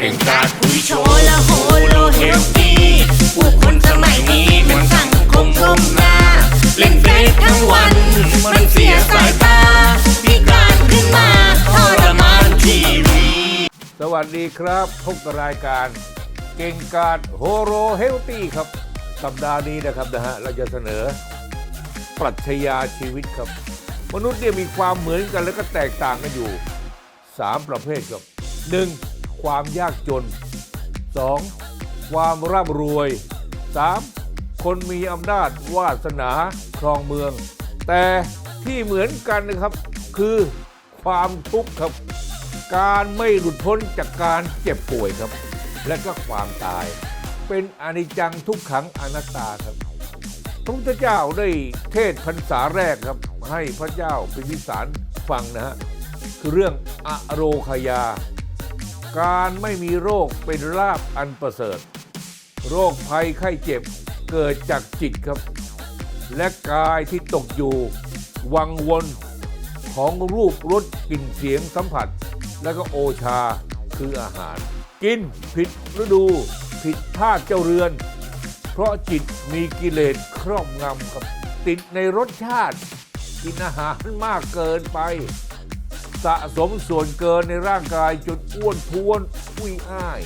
เก่งกาจคุยโชว์และโหโลเฮลตี้ผู้คนสมัยนี้มันสั่งคมก้มหน้า เล่นเฟซทั้งวัน มันเสียสายตาพิการขึ้นมาทรมานทีวีสวัสดีครับพบกับรายการ เก่งกาจโฮโรเฮลตี้ครับ สัปดาห์นี้นะครับนะฮะเราจะเสนอ ปรัชญาชีวิตครับ มนุษย์เนี่ยมีความเหมือนกันและก็แตกต่างกันอยู่ 3 ประเภทครับ 1. ความยากจน 2. ความร่ำรวย 3. คนมีอำนาจวาสนาครองเมือง แต่ที่เหมือนกันนะครับคือความทุกข์ครับ การไม่หลุดพ้นจากการเจ็บป่วยครับ และก็ความตาย เป็นอนิจจังทุกขังอนัตตาครับพระพุทธเจ้าได้เทศพรรษาแรกครับ ให้พระเจ้าเป็นวิสารฟังนะฮะคือเรื่องอโรคยา การไม่มีโรคเป็นลาบอันประเสริฐ โรคภัยไข้เจ็บเกิดจากจิตครับ และกายที่ตกอยู่ วังวนของรูปรสกลิ่นเสียงสัมผัส แล้วก็โอชาคืออาหาร กินผิดฤดู ผิดพลาดเจ้าเรือน เพราะจิตมีกิเลสครอบงำครับ ติดในรสชาติ กินอาหารมากเกินไป สะสมส่วนเกินในร่างกายจนอ้วนท้วนอุ้ยอ้าย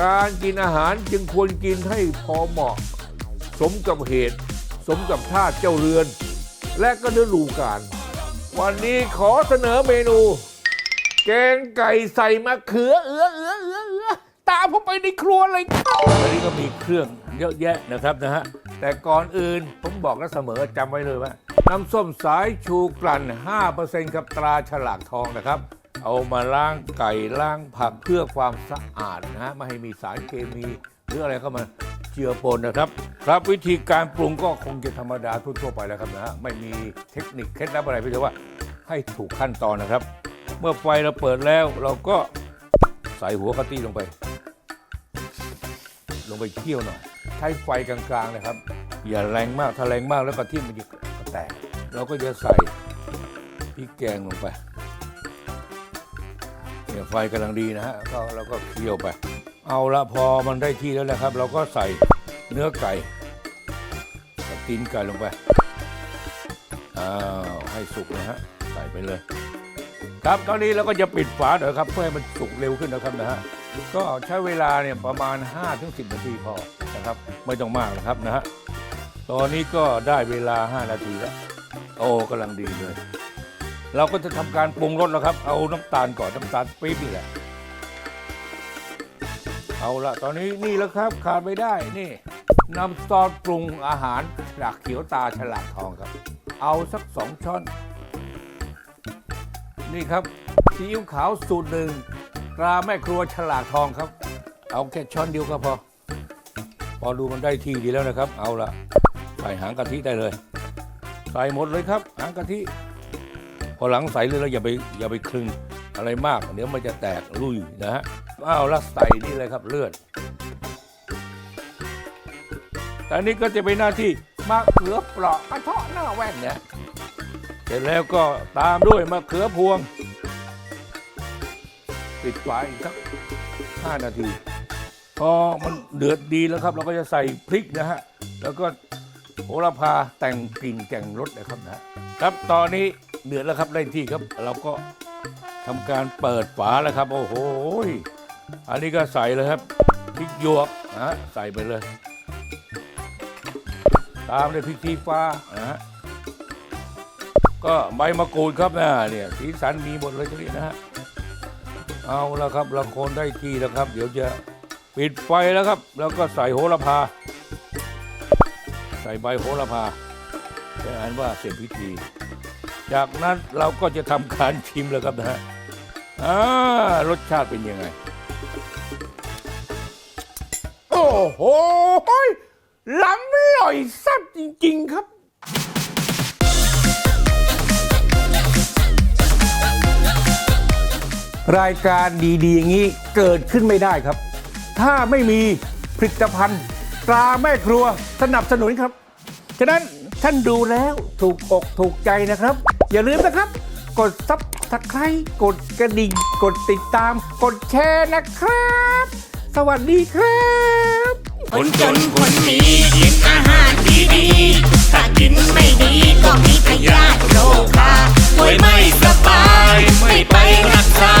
การกินอาหารจึงควรกินให้พอเหมาะ สมกับเหตุ สมกับท่าตุเจ้าเรือน และก็ฤดูกาลวันนี้ขอเสนอเมนู แกงไก่ใส่มะเขือเอื้อเอื้อเอื้อเอื้อตามผมไปในครัวเลยอันนี้ก็มีเครื่องเยอะแยะนะครับนะฮะแต่ก่อนอื่นผมบอกแล้วเสมอจำไว้เลยว่า น้ำส้มสายชูกลั่น5%กับตราฉลากทองนะครับ เอามาล้างไก่ล้างผักเพื่อความสะอาดนะฮะไม่ให้มีสารเคมีหรืออะไรเข้ามาเจือปนนะครับ ครับวิธีการปรุงก็คงจะธรรมดาทั่วๆไปแล้วครับนะฮะไม่มีเทคนิคเคล็ดลับอะไรเพียงแต่ว่าให้ถูกขั้นตอนนะครับ เมื่อไฟเราเปิดแล้วเราก็ใส่หัวกะทิลงไป ลงไปเคี่ยวหน่อย ใช้ไฟกลางๆนะครับ อย่าแรงมากถ้าแรงมากแล้วกะทิมันจะ แตก เราก็จะใส่พริกแกงลงไปเนี่ยไฟกำลังดีนะฮะก็เราก็เคี่ยวไป เอาละพอมันได้ที่แล้วนะครับ เราก็ใส่เนื้อไก่กับตีนไก่ลงไปอ้าวให้สุกนะฮะใส่ไปเลย ครับตอนนี้เราก็จะปิดฝาหน่อยวครับ เพื่อให้มันสุกเร็วขึ้นนะครับนะฮะก็ใช้เวลาเนี่ยประมาณ 5-10 นาทีพอนะครับ ไม่ต้องมากนะครับนะฮะ ตอนนี้ก็ได้เวลา 5 นาทีแล้ว โอ้กำลังดีเลย เราก็จะทำการปรุงรสแล้วครับ เอาน้ำตาลก่อนน้ำตาลปี๊บนี่แหละ เอาละตอนนี้นี่แล้วครับขาดไม่ได้นี่น้ำซอสปรุงอาหารจากเขียวตาฉลากทองครับ เอาสักสองช้อน นี่ครับซีอิ๊วขาวสูตรหนึ่งตราแม่ครัวฉลากทองครับ เอาแค่ช้อนเดียวก็พอ พอดูมันได้ที่ดีแล้วนะครับ เอาละ ใส่หางกะทิได้เลย ใส่หมดเลยครับ หางกะทิพอหลังใส่เลยแล้วอย่าไปอย่าไปคลึงอะไรมาก เดี๋ยวมันจะแตกลุยนะฮะเอาละใส่นี่เลยครับเลือดแต่อันนี้ก็จะเป็นหน้าที่มะเขือเปราะกระเทาะหน้าแว่นเนี่ยเสร็จแล้วก็ตามด้วยมะเขือพวง ปิดฝาอีกสักห้านาที พอมันเดือดดีแล้วครับ เราก็จะใส่พริกนะฮะ แล้วก็ โหระพาแต่งกลิ่นแต่งรสนะครับนะครับตอนนี้เดือดแล้วครับได้ที่ครับ เราก็ทำการเปิดฝาแล้วครับ โอ้โหอันนี้ก็ใส่เลยครับพริกหยวกนะใส่ไปเลย ตามด้วยพริกชี้ฟ้านะฮะก็ใบมะกรูดครับนะเนี่ยสีสันมีหมดเลยทีนี้นะฮะเอาแล้วครับเราคนได้ที่แล้วครับ เดี๋ยวจะปิดไฟแล้วครับ แล้วก็ใส่โหระพา ส่ใบโหระพาเป็นอันว่าเสร็จพิธี จากนั้นเราก็จะทำการชิมแล้วครับนะฮะรสชาติเป็นยังไง โอ้โหล้ำอร่อยแซ่บจริง ๆ ครับรายการดี ๆ อย่างนี้เกิดขึ้นไม่ได้ครับ ถ้าไม่มีผลิตภัณฑ์ ตราแม่ครัวสนับสนุนครับฉะนั้นท่านดูแล้วถูกอกถูกใจนะครับ อย่าลืมนะครับ กดซับสไครต์กดกระดิ่ง กดติดตาม กดแชร์นะครับ สวัสดีครับคนจนคนมีกินอาหารดีดีถ้ากินไม่ดีก็มีพยาธิโรคราป่วยไม่สบาย ไม่ไปรักษา